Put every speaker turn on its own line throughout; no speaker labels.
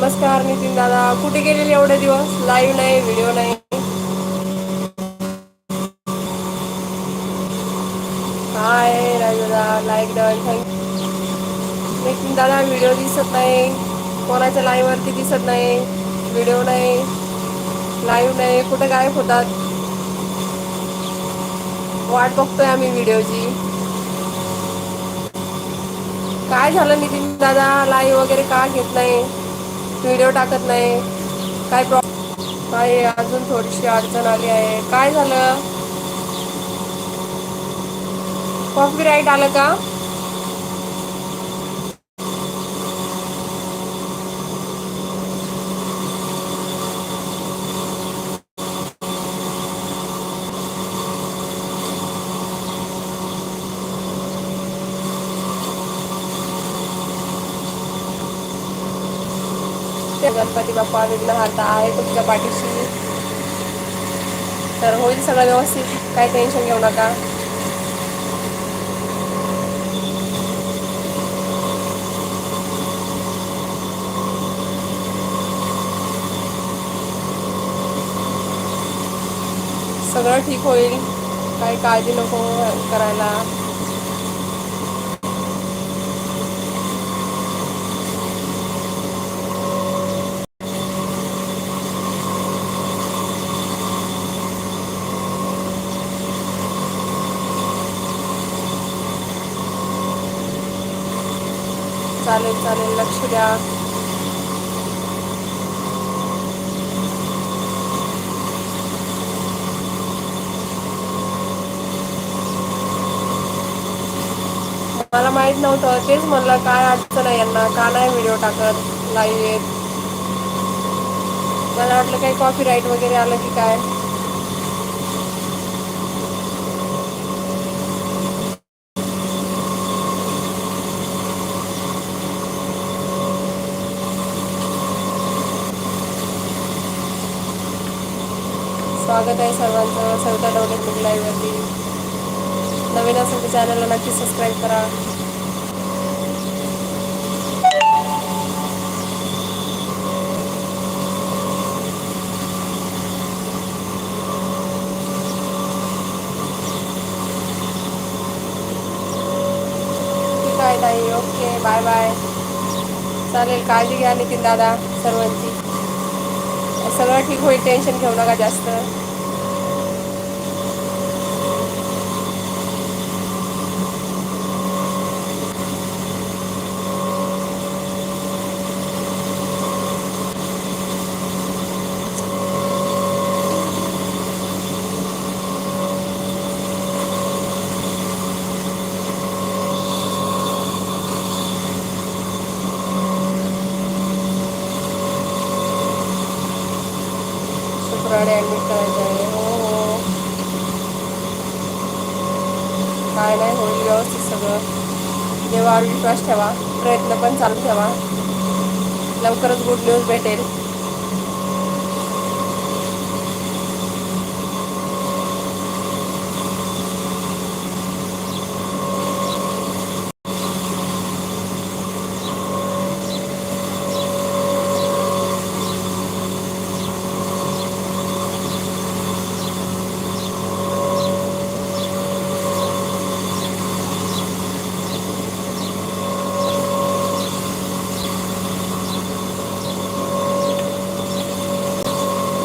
नमस्कार नितीन दादा. कुठे गेलेले एवढे दिवस? लाईव्ह नाही व्हिडिओ नाही. हाय राजूदा. लाईक डन थँक नितीन दादा व्हिडिओ दिसत नाही. कोणाच्या लाईव्ह वरती दिसत नाही. व्हिडिओ नाही. लाईव्ह नाही. कुठे गायब होतात? वाट बघतोय आम्ही व्हिडिओची काय झालं नितीन दादा? लाईव्ह वगैरे का घेत नाही? व्हिडिओ टाकत नाही. काय प्रॉब्लेम काय अजून थोडीशी अडचण आली आहे. काय झालं? कॉपी राईट आलं का? गणपती बाप्पा विघ्नहर्ता आहे तुमच्या पाठीशी. तर होईल सगळं व्यवस्थित काही टेन्शन घेऊ नका. सगळं ठीक होईल. काही काळजी नको करायला. चालेल चालेल. लक्ष द्या. मला माहीत नव्हतं तेच म्हणलं काय अडचण आहे यांना. का नाही व्हिडिओ टाकत? लाईव्ह येत. मला वाटलं काही कॉपी राईट वगैरे आलं की काय? स्वागत आहे सर्वांचं. सविता डवले लाईव्हवरती नवीन असेल तर चॅनलला नक्की सबस्क्राईब करा. ठीक आहे ताई. ओके बाय बाय चालेल काळजी घ्या नितीन दादा सर्वांची. सगळं ठीक होईल टेन्शन घेऊ नका जास्त. गाडी ॲडमिट करायची आहे. हो हो. काय नाही होईल व्यवस्थित सगळं. देवावर विश्वास ठेवा. प्रयत्न पण चालू ठेवा. लवकरच गुड न्यूज भेटेल.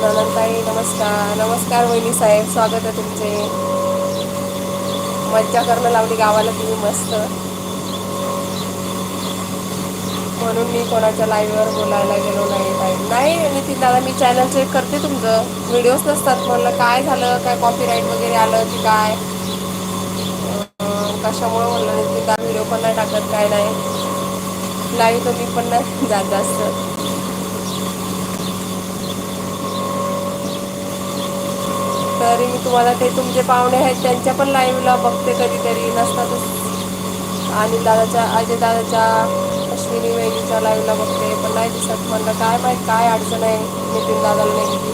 नंदनताई नमस्कार. नमस्कार वहिनी साहेब स्वागत आहे तुमचे. मज्जा करणं लावली गावाला तुम्ही मस्त. म्हणून मी कोणाच्या लाईव्हवर बोलायला गेलो नाही पाहिजे नाही नितीन दादा मी चॅनल चेक करते तुमचं. व्हिडिओज नसतात म्हणलं काय झालं? काय कॉपीराईट वगैरे आलं की काय? कशामुळं म्हणलं नितीन दादा व्हिडिओ पण नाही टाकत काय नाही. लाईव्ह तर मी पण नाही जात जास्त. तरी मी तुम्हाला ते तुमचे पाहुणे आहेत त्यांच्या पण लाईव्हला बघते कधीतरी नसतातच. आणि दादाच्या अजय दादाच्या अश्विनी वहिनीच्या लाईव्हला बघते पण नाही दिसत. म्हणलं काय माहीत काय अडचण आहे? नितीन दादाला नेमकी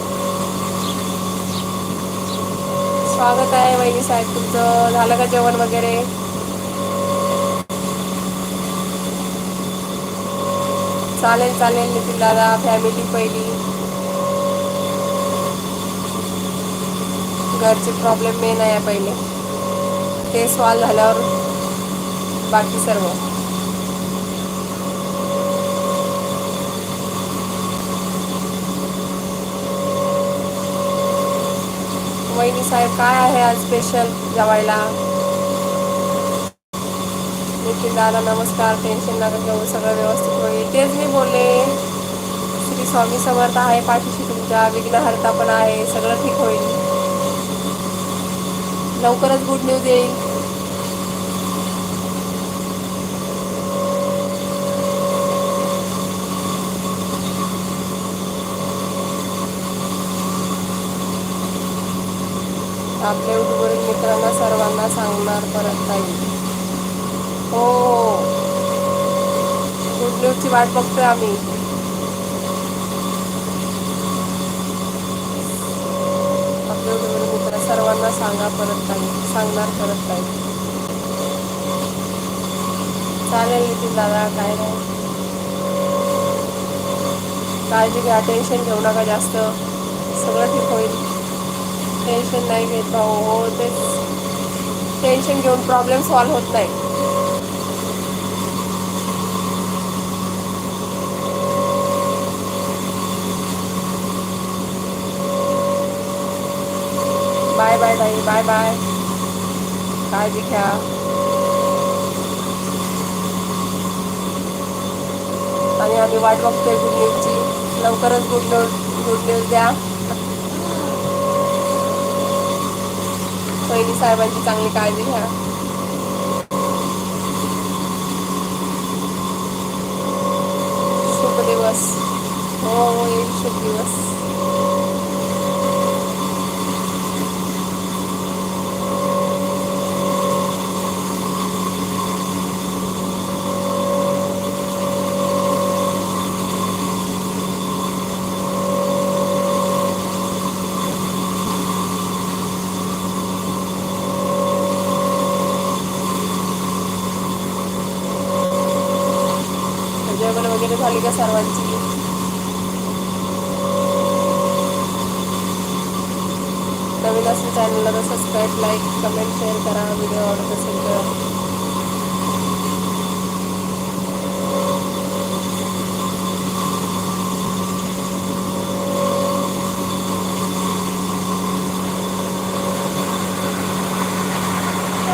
स्वागत आहे वहिनी साहेब तुमचं झालं का जेवण वगैरे? चालेल चालेल नितीन दादा फॅमिली पहिली. घरचे प्रॉब्लेम मेन आहे पहिले. ते सॉल्व झाल्यावर बाकी सर्व. वहिनी साहेब काय आहे आज स्पेशल जवायला? दादा नमस्कार. टेन्शन नका घेऊ सगळं व्यवस्थित होईल. तेच मी बोलले. श्री स्वामी समर्थ आहे पाठीशी तुमच्या विघ्नहर्ता पण आहे सगळं ठीक होईल. लवकरच गुड न्यूज येईल. आपल्या युट्यूबवरील मित्रांना सर्वांना सांगणार परत नाही. हो. गुड न्यूजची वाट बघतोय आम्ही. सर्वांना सांगा परत नाही. सांगणार परत नाही. चालेल नितीन दादा काय नाही. काळजी घ्या टेन्शन घेऊ नका जास्त. सगळं ठीक होईल. टेन्शन नाही घेत भाऊ. हो तेच. टेन्शन घेऊन प्रॉब्लेम सॉल्व्ह होत नाही. बाय बाय ताई बाय बाय काळजी घ्या आणि आम्ही वाट बघतोय गुड न्यूजची लवकरच गुड न्यूज गुड न्यूज द्या. पहिली साहेबांची चांगली काळजी घ्या. शुभ दिवस. हो हो येईल शुभ दिवस. जेवण वगैरे झाली का सर्वांची. नवीन असेल चॅनलला तर सबस्क्राईब लाईक कमेंट शेअर करा. व्हिडिओ आवडत असेल तर.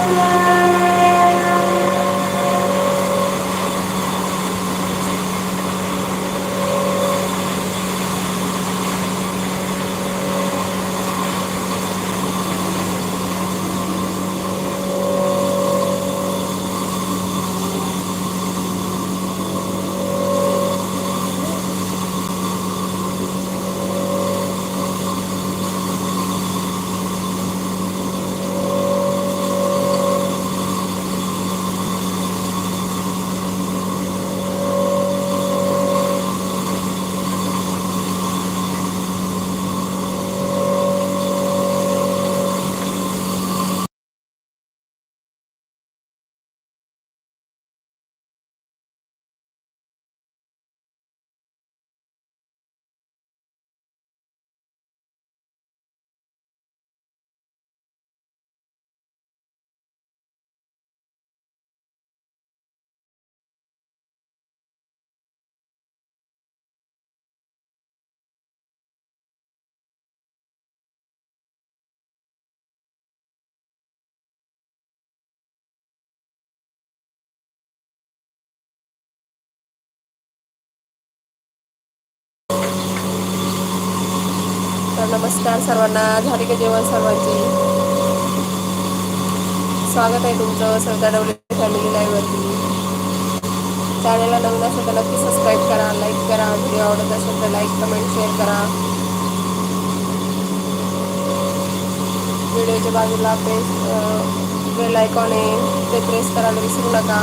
तर नमस्कार सर्वांना. झाले का जेवण सर्वांची? स्वागत आहे तुमचं सरदार डवले फॅमिली लाईव्हवरती चॅनलला नवीन असेल तर नक्की सबस्क्राईब करा लाईक करा व्हिडिओ आवडत असेल तर लाईक कमेंट शेअर करा. व्हिडिओच्या बाजूला प्रेस बेल आयकॉन आहे ते प्रेस करायला विसरू नका.